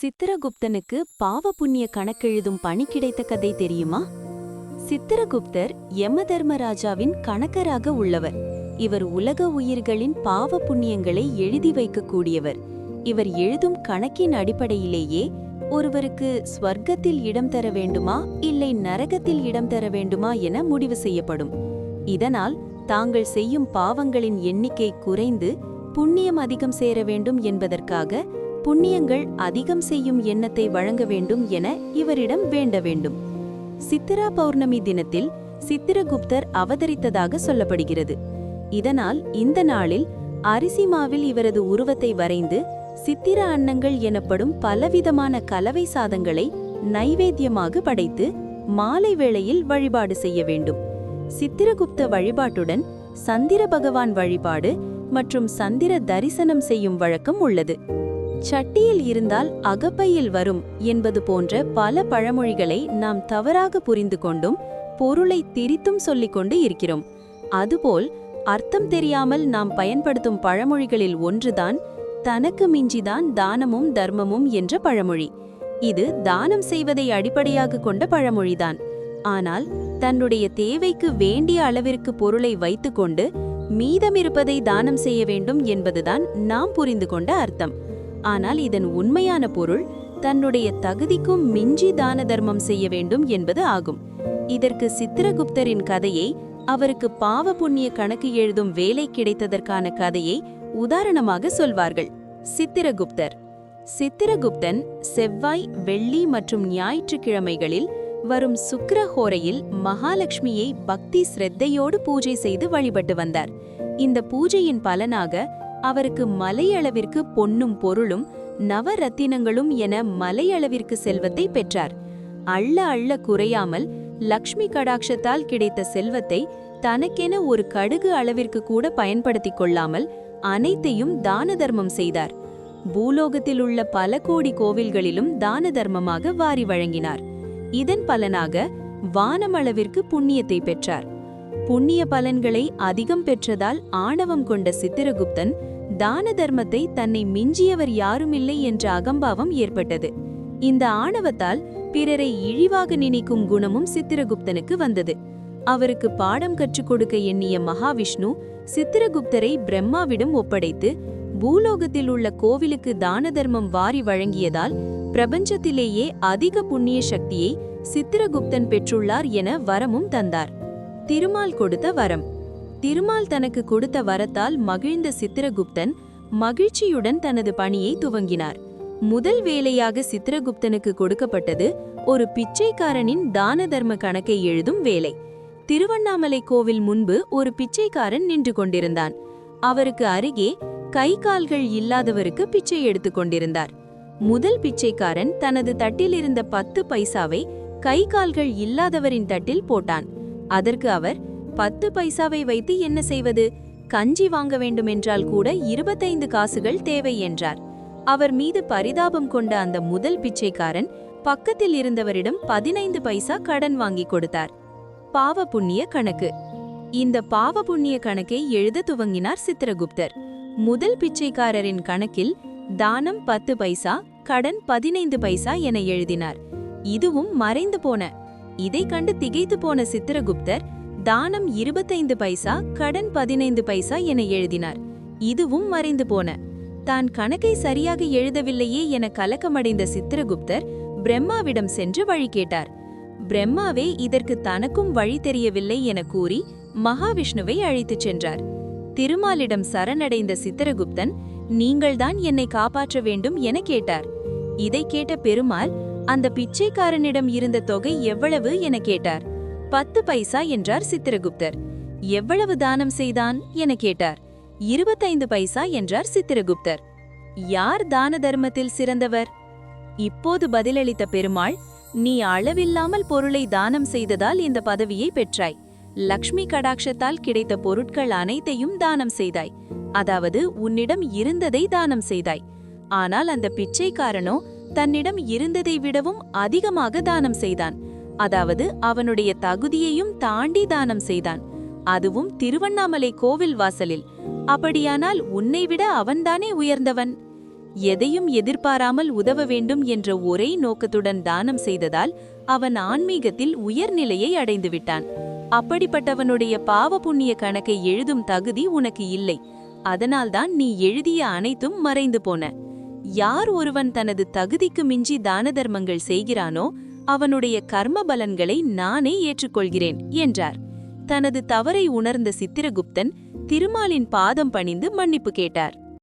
சித்திரகுப்தனுக்கு பாவ புண்ணிய கணக்கெழுதும் பணி கிடைத்த கதை தெரியுமா? சித்திரகுப்தர் யம தர்மராஜாவின் கணக்கராக உள்ளவர். இவர் உலக உயிர்களின் பாவ புண்ணியங்களை எழுதி வைக்கக்கூடியவர். இவர் எழுதும் கணக்கின் அடிப்படையிலேயே ஒருவருக்கு ஸ்வர்க்கத்தில் இடம் தர வேண்டுமா இல்லை நரகத்தில் இடம் தர வேண்டுமா என முடிவு செய்யப்படும். இதனால் தாங்கள் செய்யும் பாவங்களின் எண்ணிக்கை குறைந்து புண்ணியம் அதிகம் சேர வேண்டும் என்பதற்காக புண்ணியங்கள் அதிகம் செய்யும் எண்ணத்தை வழங்க வேண்டும் என இவரிடம் வேண்ட வேண்டும். சித்திரா பௌர்ணமி தினத்தில் சித்திரகுப்தர் அவதரித்ததாக சொல்லப்படுகிறது. இதனால் இந்த நாளில் அரிசிமாவில் இவரது உருவத்தை வரைந்து சித்திர அன்னங்கள் எனப்படும் பலவிதமான கலவை சாதங்களை நைவேத்தியமாக படைத்து மாலை வேளையில் வழிபாடு செய்ய வேண்டும். சித்திரகுப்த வழிபாட்டுடன் சந்திர பகவான் வழிபாடு மற்றும் சந்திர தரிசனம் செய்யும் வழக்கம் உள்ளது. சட்டியில் இருந்தால் அகப்பையில் வரும் என்பது போன்ற பல பழமொழிகளை நாம் தவறாக புரிந்து கொண்டும் பொருளை திரித்தும் சொல்லிக் கொண்டு இருக்கிறோம். அதுபோல் அர்த்தம் தெரியாமல் நாம் பயன்படுத்தும் பழமொழிகளில் ஒன்றுதான் தனக்கு மிஞ்சிதான் தானமும் தர்மமும் என்ற பழமொழி. இது தானம் செய்வதை அடிப்படையாக கொண்ட பழமொழிதான். ஆனால் தன்னுடைய தேவைக்கு வேண்டிய அளவிற்கு பொருளை வைத்துக்கொண்டு மீதமிருப்பதை தானம் செய்ய வேண்டும் என்பதுதான் நாம் புரிந்து கொண்ட அர்த்தம். ஆனால் இதன் உண்மையான பொருள் தன்னுடைய தகுதிக்கும் மிஞ்சி தான தர்மம் செய்ய வேண்டும் என்பது ஆகும். இதற்கு சித்திரகுப்தரின் கதையை அவருக்கு பாவ புண்ணிய கணக்கு எழுதும் வேலை கிடைத்ததற்கான கதையை உதாரணமாக சொல்வார்கள். சித்திரகுப்தர். சித்திரகுப்தன் செவ்வாய் வெள்ளி மற்றும் ஞாயிற்றுக்கிழமைகளில் வரும் சுக்கரஹோரையில் மகாலட்சுமியை பக்தி ஸ்ரத்தையோடு பூஜை செய்து வழிபட்டு வந்தார். இந்த பூஜையின் பலனாக அவருக்கு மலையளவிற்கு பொன்னும் பொருளும் நவரத்தினங்களும் என மலையளவிற்கு செல்வத்தை பெற்றார். அள்ள அள்ள குறையாமல் லக்ஷ்மி கடாட்சத்தால் கிடைத்த செல்வத்தை தனக்கென ஒரு கடுகு அளவிற்கு கூட பயன்படுத்திக் கொள்ளாமல் அனைத்தையும் தான தர்மம் செய்தார். பூலோகத்தில் உள்ள பல கோடி கோவில்களிலும் தான தர்மமாக வாரி வழங்கினார். இதன் பலனாக வானமளவிற்கு புண்ணியத்தை பெற்றார். புண்ணிய பலன்களை அதிகம் பெற்றதால் ஆணவம் கொண்ட சித்திரகுப்தன் தான தர்மத்தை தன்னை மிஞ்சியவர் யாருமில்லை என்ற அகம்பாவம் ஏற்பட்டது. இந்த ஆணவத்தால் பிறரை இழிவாக நினைக்கும் குணமும் சித்திரகுப்தனுக்கு வந்தது. அவருக்கு பாடம் கற்றுக் கொடுக்க எண்ணிய மகாவிஷ்ணு சித்திரகுப்தரை பிரம்மாவிடம் ஒப்படைத்து பூலோகத்தில் உள்ள கோவிலுக்கு தான தர்மம் வாரி வழங்கியதால் பிரபஞ்சத்திலேயே அதிக புண்ணிய சக்தியை சித்திரகுப்தன் பெற்றுள்ளார் என வரமும் தந்தார். திருமால் கொடுத்த வரம். திருமால் தனக்கு கொடுத்த வரத்தால் மகிழ்ந்த சித்திரகுப்தன் மகிழ்ச்சியுடன் தனது பணியை துவங்கினார். முதல் வேலையாக சித்திரகுப்தனுக்கு கொடுக்கப்பட்டது ஒரு பிச்சைக்காரனின் தான தர்ம கணக்கை எழுதும் வேலை. திருவண்ணாமலை கோவில் முன்பு ஒரு பிச்சைக்காரன் நின்று கொண்டிருந்தான். அவருக்கு அருகே கை கால்கள் இல்லாதவருக்கு பிச்சை எடுத்துக் கொண்டிருந்தார். முதல் பிச்சைக்காரன் தனது தட்டில் இருந்த பத்து பைசாவை கை கால்கள் இல்லாதவரின் தட்டில் போட்டான். அதற்கு அவர் பத்து பைசாவை வைத்து என்ன செய்வது? கஞ்சி வாங்க வேண்டுமென்றால் கூட இருபத்தைந்து காசுகள் தேவை என்றார். அவர் மீது பரிதாபம் கொண்ட அந்த முதல் பிச்சைக்காரன் பக்கத்தில் இருந்தவரிடம் பதினைந்து பைசா கடன் வாங்கி கொடுத்தார். பாவ புண்ணிய கணக்கு. இந்த பாவ புண்ணிய கணக்கை எழுத துவங்கினார் சித்திரகுப்தர். முதல் பிச்சைக்காரரின் கணக்கில் தானம் பத்து பைசா கடன் பதினைந்து பைசா என எழுதினார். இதுவும் மறைந்து போன இதை கண்டு திகைத்து போன சித்திரகுப்தர் தானம் இருபத்தைந்து பைசா கடன் பதினைந்து பைசா என எழுதினார். இதுவும் மறைந்து போன. தான் கணக்கை சரியாக எழுதவில்லையே என கலக்கமடைந்த சித்திரகுப்தர் பிரம்மாவிடம் சென்று வழி கேட்டார். பிரம்மாவே இதற்கு தனக்கும் வழி தெரியவில்லை என கூறி மகாவிஷ்ணுவை அழைத்துச் சென்றார். திருமாலிடம் சரணடைந்த சித்திரகுப்தன் நீங்கள்தான் என்னை காப்பாற்ற வேண்டும் என கேட்டார். இதை கேட்ட பெருமாள் அந்த பிச்சைக்காரனிடம் இருந்த தொகை எவ்வளவு என கேட்டார். பத்து பைசா என்றார் சித்திரகுப்தர். எவ்வளவு தானம் செய்தான் என கேட்டார். இருபத்தைந்து பைசா என்றார் சித்திரகுப்தர். யார் தான தர்மத்தில் சிறந்தவர்? இப்போது பதிலளித்த பெருமாள் நீ அளவில்லாமல் பொருளை தானம் செய்ததால் இந்த பதவியை பெற்றாய். லக்ஷ்மி கடாட்சத்தால் கிடைத்த பொருட்கள் அனைத்தையும் தானம் செய்தாய். அதாவது உன்னிடம் இருந்ததை தானம் செய்தாய். ஆனால் அந்த பிச்சைக்காரனோ தன்னிடம் இருந்ததை விடவும் அதிகமாக தானம் செய்தான். அதாவது அவனுடைய தகுதியையும் தாண்டி தானம் செய்தான். அதுவும் திருவண்ணாமலை கோவில் வாசலில். அப்படியானால் உன்னை விட அவன்தானே உயர்ந்தவன்? எதையும் எதிர்பாராமல் உதவ வேண்டும் என்ற ஒரே நோக்கத்துடன் தானம் செய்ததால் அவன் ஆன்மீகத்தில் உயர்நிலையை அடைந்து விட்டான். அப்படிப்பட்டவனுடைய பாவ புண்ணிய கணக்கை எழுதும் தகுதி உனக்கு இல்லை. அதனால்தான் நீ எழுதிய அனைத்தும் மறைந்து போன. யார் ஒருவன் தனது தகுதிக்கு மிஞ்சி தான தர்மங்கள் செய்கிறானோ அவனுடைய கர்ம பலன்களை நானே ஏற்றுக்கொள்கிறேன் என்றார். தனது தவறை உணர்ந்த சித்திரகுப்தன் திருமாலின் பாதம் பணிந்து மன்னிப்பு கேட்டார்.